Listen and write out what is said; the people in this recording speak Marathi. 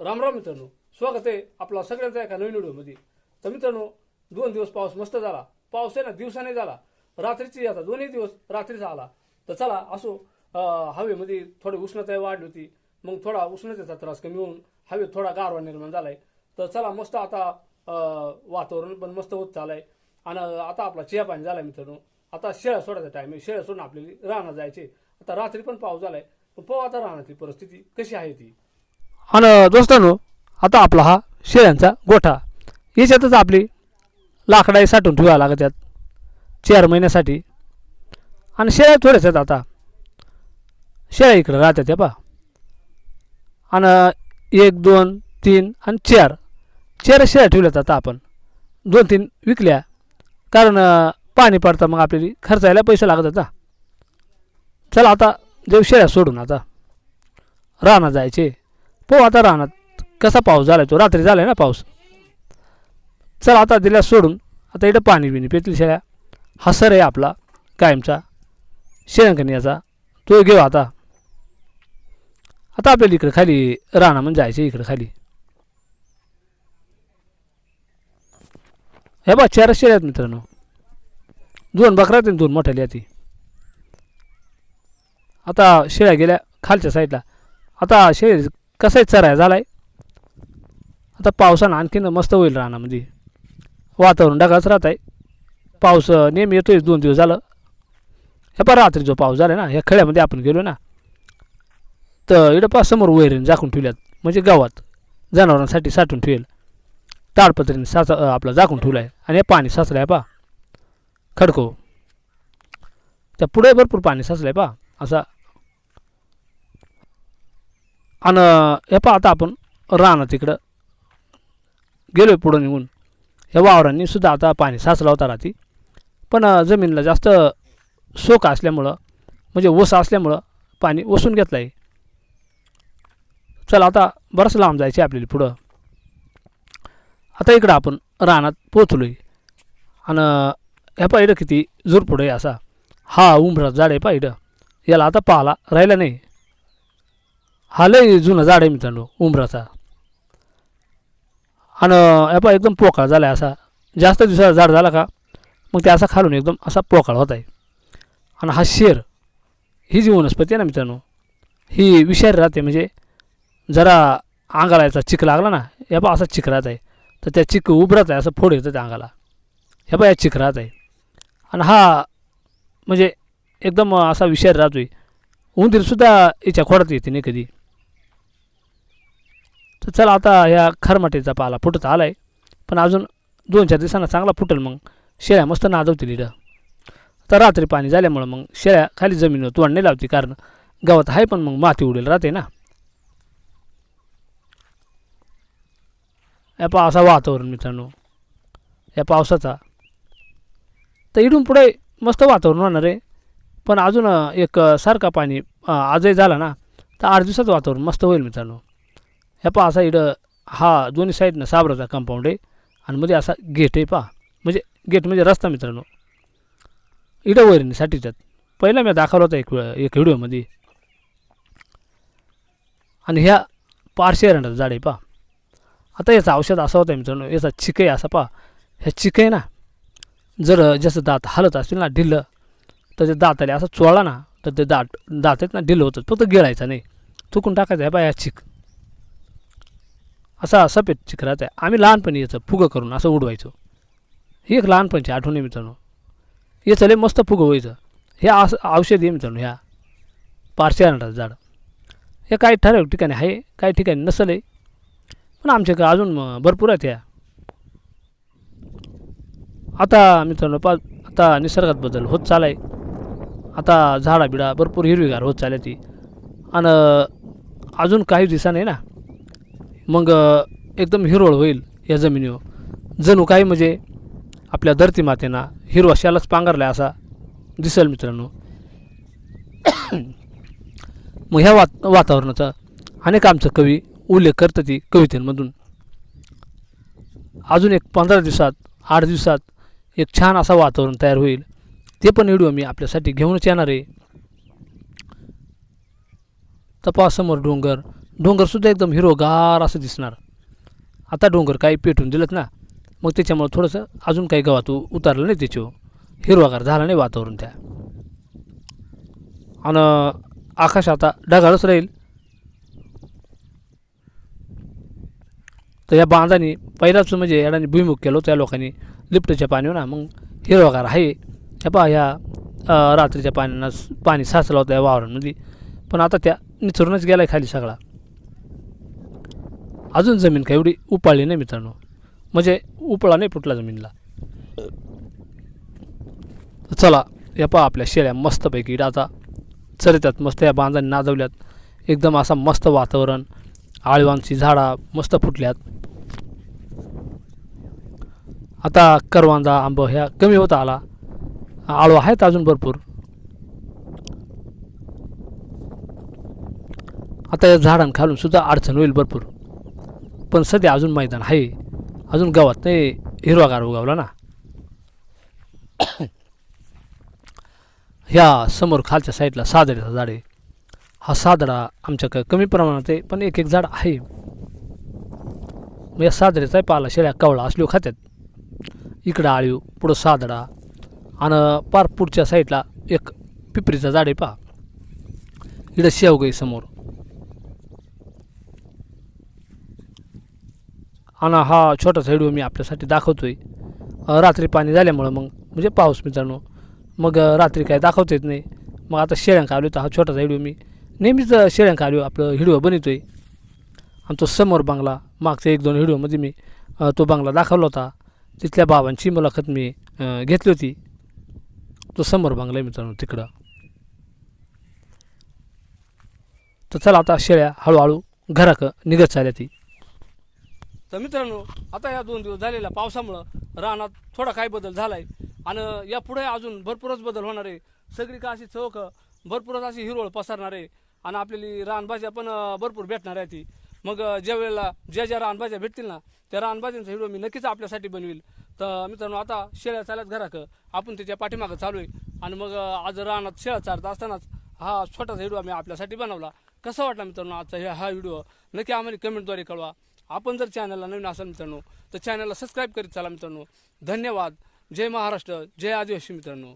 राम राम मित्रांनो स्वागत आहे आपला सगळ्यांचा एका नवीन व्हिडिओमध्ये. तर मित्रांनो दोन दिवस पाऊस मस्त झाला. पाऊस आहे ना दिवसाने झाला. रात्रीची आता दोन्ही दिवस रात्रीचा आला तर चला असो हवेमध्ये थोडी उष्णता वाढली होती. मग थोडा उष्णतेचा त्रास कमी होऊन हवेत थोडा गारवा निर्माण झालाय. तर चला मस्त आता वातावरण पण मस्त होत चाललंय. आणि आता आपला चिया पाणी झालाय मित्रांनो. आता शेळ्या सोडायचा टाइम आहे. शेळ्या सोडून आपल्याला राहणं जायचे आता रात्री पण पाऊस झालाय. पण पाहू आता राहण्याची परिस्थिती कशी आहे ती. आणि दोस्तांनो आता आपला हा शेळ्यांचा गोठा. याच्यातच आपली लाकडाही साठवून ठेवावं लागत आहेत. चार महिन्यासाठी. आणि शेळ्या थोड्याच आहेत आता. शेळ्या इकडं राहतात त्या पा आणि एक दोन तीन आणि चार. चार शेळ्या ठेवल्यात आता आपण. दोन तीन विकल्या. कारण पाणी पडतं मग आपल्याला खर्चायला पैसे लागत आता. चला आता जाऊ शेळ्या सोडून आता. राहणं जायचे. पोहू आता रानात. कसा पाऊस झाला तो? रात्री झालाय ना पाऊस. चल आता दिल्या सोडून. आता इथं पाणी बिणी पेतील शेळ्या. हा सर आहे आपला कायमचा. शेळंकण्याचा तो घेऊ आता. आता आपल्याला इकडं खाली राणा म्हणजे जायचं इकडं खाली. हे बा चार शेळ्या आहेत मित्रांनो. दोन बकऱ्या आहेत दोन मोठ्या लिहा ती आता शेळ्या गेल्या खालच्या साईडला. आता शेळी कसं आहे? चराय झाला आहे आता पावसानं आणखीन मस्त होईल रानामध्ये. वातावरण ढगाच राहत आहे पाऊस नेहमी येतोय. दोन दिवस झालं. हे पण रात्री जो पाऊस झाला ना ह्या खेड्यामध्ये आपण गेलो ना तर इकडं पा समोर वैरीने झाकून ठेवल्यात. म्हणजे गावात. जनावरांसाठी साठवून ठेवेल. ताडपत्रीने साच आपला आपलं झाकून ठेवलं आहे आणि हे पाणी साचलं आहे पा खडको. त्या पुढे भरपूर पाणी साचलं आहे पा असा आणि हे पहा आता आपण राहणार तिकडं. गेलो आहे पुढं निघून. या वावरांनी सुद्धा आता पाणी साचला होता राहती पण जमीनला जमिनीला जास्त सोक असल्यामुळं म्हणजे ओस असल्यामुळं पाणी ओसून घेतलं आहे चला आता बरंच लांब जायचे आपल्याला पुढं. आता इकडं आपण रानात पोचलो आहे आणि ह्या पाहिलं इकडं किती झुरपुड आहे असा. हा उंबरा झाड आहे पाहिलं. याला आता पाहाला राहिला नाही. हा लय जुनं झाड आहे मित्रांनो उमराचा आणि हे पहा एकदम पोकळ झाला आहे असा. जास्त दिवसाचा झाड झाला का मग ते असा खालून एकदम असा पोकळ होत आहे आणि हा शेर ही जी वनस्पती आहे ना मित्रांनो ही विषारी राहते. म्हणजे जरा अंगाला याचा चिक लागला ना या पहा असा चिक राहत आहे तर त्या चिक उभरत आहे असं फोड येतं त्या अंगाला. हे पहा या चिक राहत आहे आणि हा म्हणजे एकदम असा विषारी राहतो आहे उंदीरसुद्धा याच्या खोडात येते नाही कधी. तर चला आता ह्या खरमाटीचा पाला फुटत आला आहे पण अजून दोन चार दिवसांना चांगला फुटेल मग. शेळ्या मस्त नादवतील इथं. तर रात्री पाणी झाल्यामुळं मग शेळ्या खाली जमिनीवर तोंड नाही लावते कारण गावात आहे पण मग माती उडेल राहते ना. या पावसा वातावरण मित्रांनो. या पावसाचा. तर इथून पुढे मस्त वातावरण होणार आहे. पण अजून एक सारखा पाणी आजही झाला ना तर आठ दिवसाचं वातावरण मस्त होईल मित्रांनो. हे पहा असा इडं हा दोन्ही साईडनं साबराचा कंपाऊंड आहे. आणि मध्ये असा गेट आहे पहा. म्हणजे गेट म्हणजे रस्ता मित्रांनो. इडं वैरणीसाठी त्यात पहिला मी दाखवला होता एक वेळ एक व्हिडिओमध्ये आणि ह्या पारशे एरंडाचं झाड आहे पहा. आता याचं औषध असं होतं मित्रांनो. याचा चिक आहे असा पहा. ह्या चिक आहे ना जर जसं दात हलत असतील ना ढिल्लं तर ते दाताले असं चोळला ना तर ते दात दात आहेत ना ढिल्लं होतं फक्त गिळायचा नाही. चुकून टाकायचं आहे पहा ह्या चिक असा सफेद चिक राहत आहे. आम्ही लहानपणी याचं फुगं करून असं उडवायचो. ही एक लहानपणची आठवण आहे मित्रांनो. हे चले मस्त फुगं व्हायचं. हे असं औषध आहे मित्रांनो ह्या पार्श्यानटाचं झाड. हे काही ठराविक ठिकाणी आहे काही ठिकाणी नसेल आहे. पण आमच्याकडे अजून भरपूर आहेत ह्या. आता मित्रांनो पा आता निसर्गात बदल होत चालाय. आता झाडा बिडा भरपूर हिरवीगार होत चालल्या ती. आणि अजून काही दिवसाने ना मग एकदम हिरवळ होईल या जमिनीवर. जणू काही म्हणजे आपल्या धरती मातेना हिरवशालाच पांघरला असा दिसेल मित्रांनो. मग ह्या वात वातावरणाचा अनेक आमचं कवी उल्लेख करतं ती कवितेमधून. अजून एक पंधरा दिवसात आठ दिवसात एक छान असा वातावरण तयार होईल. ते पण व्हिडिओ मी आपल्यासाठी घेऊनच येणार आहे. तपासमोर डोंगर डोंगरसुद्धा एकदम हिरोगार असं दिसणार. आता डोंगर काही पेटून दिलं ना मग त्याच्यामुळं थोडंसं अजून काही गवात उतारलं नाही त्याच्यावर. हिरवागार झालं नाही वातावरण त्या. आणि आकाश आता ढगाळच राहील. तर या बांधाने पहिलाच म्हणजे याडाने भुईमुख केलं त्या लोकांनी लिफ्टच्या पाण्यावर ना मग हिरवागार आहे. त्या पहा ह्या रात्रीच्या पाण्यानं पाणी साचलं होतं या वावरांमध्ये. पण आता त्या निचरूनच आहे खाली सगळा. अजून जमीन काय? एवढी उपाळली नाही मित्रांनो. म्हणजे उपळा नाही फुटला जमीनला. चला या पहा आपल्या शेळ्या मस्तपैकी. आता चरित्यात मस्त या बांधाने नाजवल्यात एकदम असा मस्त वातावरण. आळवांची झाडा मस्त फुटल्यात. आता करवांदा आंब ह्या कमी होत आला. आळू आहेत अजून भरपूर. आता या झाडांखालून सुद्धा अडचण होईल भरपूर. पण सध्या अजून मैदान आहे. अजून गावात नाही हिरवागार उगावला ना. ह्या समोर खालच्या साईडला सादड्याचं झाड आहे. हा सादडा आमच्याकडे कमी प्रमाणात आहे पण एक एक झाड आहे. मग या सादड्याचा पाला शेळ्या कवळा असलो खात्यात. इकडं आळीव पुढं सादडा. आणि पार पुढच्या साईडला एक पिपरीचं झाड आहे पहा. इकडं शेवगाई समोर. आणि हा छोटासा व्हिडिओ मी आपल्यासाठी दाखवतो आहे रात्री पाणी झाल्यामुळं मग म्हणजे पाऊस मित्रांनो मग रात्री काय दाखवता येत नाही. मग आता शेळ्यांका आलो तर हा छोटासा व्हिडिओ मी नेहमीच अं, शेळ्यांका आलो आपलं व्हिडिओ बनवतोय. आणि तो समोर बांगला मागच्या एक दोन व्हिडिओमध्ये मी तो बांगला दाखवला होता. तिथल्या बाबांची मुलाखत मी घेतली होती. तो समोर बांगला आहे मित्रांनो तिकडं. तर चला आता शेळ्या हळूहळू घराक निघत चालल्या ती. तर मित्रांनो आता या दोन दिवस झालेल्या पावसामुळं रानात थोडा काही बदल झालाय. आणि या पुढे अजून भरपूरच बदल होणार आहे. सगळी का अशी चौक भरपूरच अशी हिरवळ पसरणार आहे. आणि आपल्याली रानभाज्या पण भरपूर भेटणार आहे ती. मग ज्या वेळेला ज्या ज्या रानभाज्या भेटतील ना त्या रानभाज्यांचा व्हिडिओ मी नक्कीच आपल्यासाठी बनवील. तर मित्रांनो आता शेळ्या चालत घराक आपण त्याच्या पाठीमागं चालू आहे. आणि मग आज रानात शेळ्या चालत असतानाच हा छोटासा व्हिडिओ आम्ही आपल्यासाठी बनवला. कसा वाटला मित्रांनो आजचा हे हा व्हिडिओ? नक्की आम्हाला कमेंटद्वारे कळवा. आपण जर चॅनलला नवीन असाल मित्रांनो तर चॅनलला सबस्क्राईब करीत चला मित्रांनो. धन्यवाद. जय महाराष्ट्र. जय आदिवासी मित्रांनो.